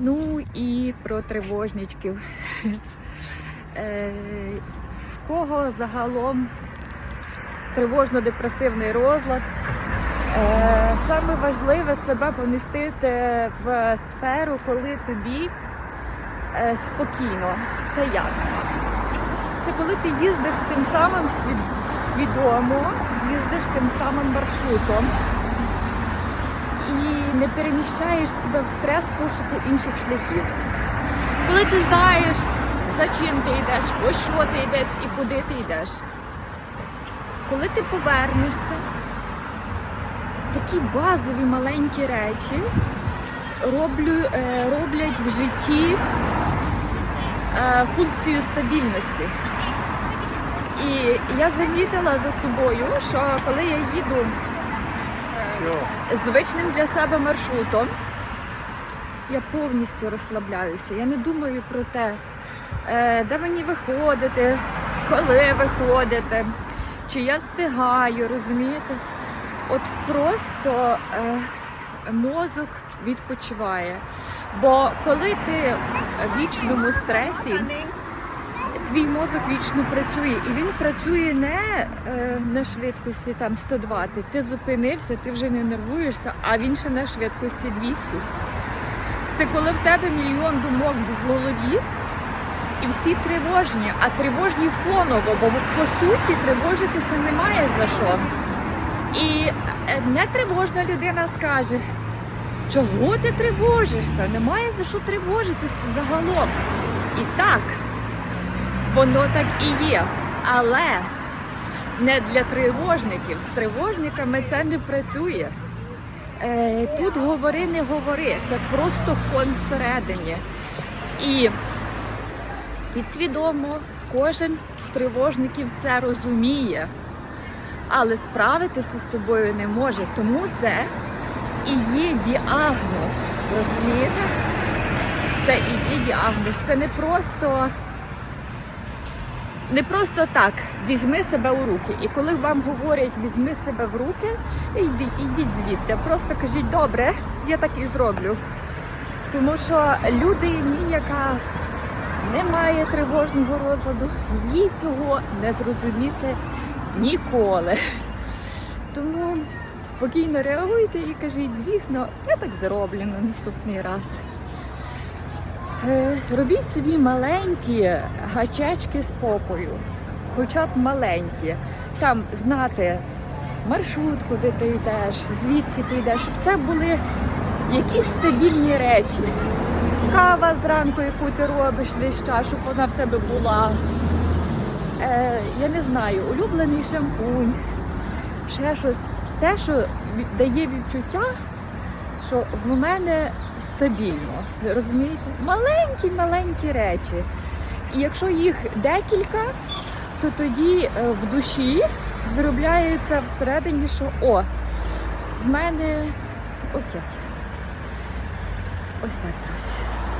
Ну і про тривожничків. Е, В кого загалом тривожно-депресивний розлад. Е, Саме важливе себе помістити в сферу, коли тобі е, спокійно. Це як? Це коли ти їздиш тим самим свідомо, їздиш тим самим маршрутом не переміщаєш себе в стрес пошуку інших шляхів. Коли ти знаєш, за чим ти йдеш, по що ти йдеш і куди ти йдеш. Коли ти повернешся, такі базові маленькі речі роблю, е, роблять в житті е, функцію стабільності. І я замітила за собою, що коли я їду звичним для себе маршрутом, я повністю розслабляюся. Я не думаю про те, е, де мені виходити, коли виходити, чи я встигаю, розумієте? От просто е, мозок відпочиває. Бо коли ти в вічному стресі, твій мозок вічно працює, і він працює не е, на швидкості там 120. Ти зупинився, ти вже не нервуєшся, а він ще на швидкості 200. Це коли в тебе мільйон думок в голові, і всі тривожні, а тривожні фоново, бо по суті тривожитися немає за що. І е, нетривожна людина скаже, чого ти тривожишся? Немає за що тривожитися загалом. І так, воно так і є. Але не для тривожників. З тривожниками це не працює. Е, тут говори, не говори. Це просто фон всередині. І підсвідомо кожен з тривожників це розуміє, але справитися з собою не може. Тому це і є діагноз. Розумієте? Це і є діагноз. Це не просто. Не просто так, візьми себе у руки. І коли вам говорять візьми себе в руки, йди, ідіть звідти. Просто кажіть, добре, я так і зроблю. Тому що людині, яка не має тривожного розладу, їй цього не зрозуміти ніколи. Тому спокійно реагуйте і кажіть, звісно, я так зроблю на наступний раз. Е, Робіть собі маленькі гачечки спокою, хоча б маленькі. Там знати маршрут, куди ти йдеш, звідки ти йдеш, щоб це були якісь стабільні речі. Кава зранку, яку ти робиш весь час, щоб вона в тебе була. Е, я не знаю, улюблений шампунь, ще щось. Те, що дає відчуття, що в мене стабільно. Розумієте? Маленькі-маленькі речі. І якщо їх декілька, то тоді е, в душі виробляється всередині, що о, в мене окей. Ось так, друзі.